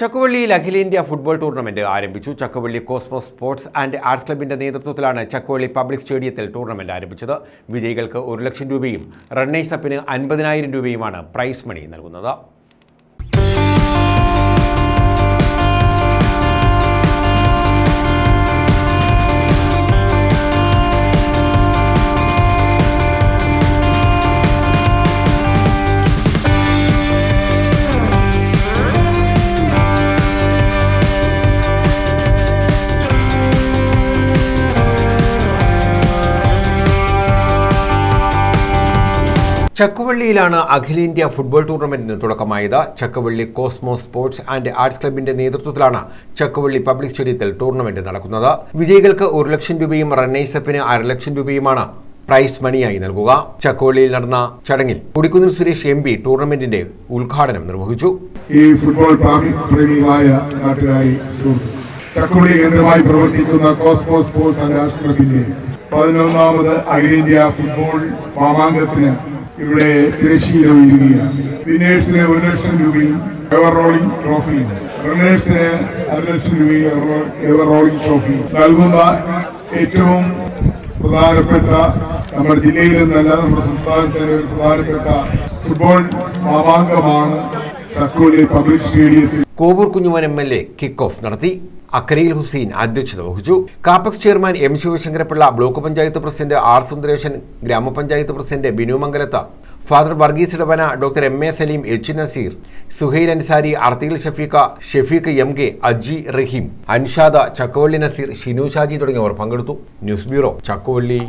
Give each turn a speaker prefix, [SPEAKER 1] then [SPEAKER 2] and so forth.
[SPEAKER 1] ചക്കുവള്ളിയിൽ അഖിലേന്ത്യാ football tournament ആരംഭിച്ചു. Chakkuvally Cosmo sports and arts ക്ലബിന്റെ നേതൃത്വത്തിലാണ് ചക്കുവള്ളി പബ്ലിക് സ്റ്റേഡിയത്തിൽ ടൂർണമെന്റ് ആരംഭിച്ചത്. വിജയികൾക്ക് ഒരു ലക്ഷം രൂപയും റണ്ണേഴ്സപ്പിന് അൻപതിനായിരം രൂപയുമാണ് പ്രൈസ് മണി നൽകുന്നത്. ചക്കുവള്ളിയിലാണ് അഖിലേന്ത്യാ ഫുട്ബോൾ ടൂർണമെന്റിന് തുടക്കമായത്. Chakkuvally Cosmos sports and arts ക്ലബിന്റെ നേതൃത്വത്തിലാണ് ചക്കുവള്ളി പബ്ലിക് സ്റ്റേഡിയത്തിൽ ടൂർണമെന്റ് നടക്കുന്നത്. വിജയികൾക്ക് ഒരു ലക്ഷം രൂപയും റണ്ണേഴ്സപ്പിന് അര ലക്ഷം രൂപയുമാണ് പ്രൈസ് മണിയായി നൽകുക. ചക്കുവള്ളിയിൽ നടന്ന ചടങ്ങിൽ കൊടിക്കുന്നിൽ സുരേഷ് എം പി ടൂർണമെന്റിന്റെ ഉദ്ഘാടനം നിർവഹിച്ചു.
[SPEAKER 2] ഈ ഫുട്ബോൾ പ്രാമി- പ്രേമികളായ നാട്ടുകാരി ചക്കുവള്ളി കേന്ദ്രമായി പ്രവർത്തിക്കുന്ന കോസ്മോസ് സ്പോർട്സ് പതിനൊന്നാമത് അഖിലേന്ത്യാ ഫുട്ബോൾ മാമാങ്കത്തിന് ഇവിടെ തിരശ്ശീലം ഉയരുകയാണ്. വിന്നേഴ്സിന് ഒരു ലക്ഷം രൂപയും എവർ റോളിംഗ് ട്രോഫിയും റണ്ണേഴ്സിന് അര ലക്ഷം രൂപയും എവർ- റോളിംഗ് നൽകുന്ന ഏറ്റവും പ്രധാനപ്പെട്ട നമ്മുടെ ജില്ലയിൽ നിന്നല്ല നമ്മുടെ സംസ്ഥാനത്തിലെ ഒരു പ്രധാനപ്പെട്ട ഫുട്ബോൾ മാമാങ്കമാണ് ചക്കോലി പബ്ലിക് സ്റ്റേഡിയത്തിൽ.
[SPEAKER 1] Kovoor Kunjumon M L A kick off നടത്തി. അക്കരയിൽ ഹുസൈൻ അധ്യക്ഷത വഹിച്ചു. Capex chairman M Sivasankarapillai block panchayat president R Sundaresan ഗ്രാമപഞ്ചായത്ത് president Binu Mangalath father Varghese Idavana doctor M A Saleem H Nazeer Suhail Ansari അർത്തിയിൽ Shafeeq Shafeeq M K Aji റഹീം അൻഷാദ ചക്കവള്ളി നസീർ ഷിനു ഷാജി തുടങ്ങിയവർ പങ്കെടുത്തു. News bureau Chakkuvally.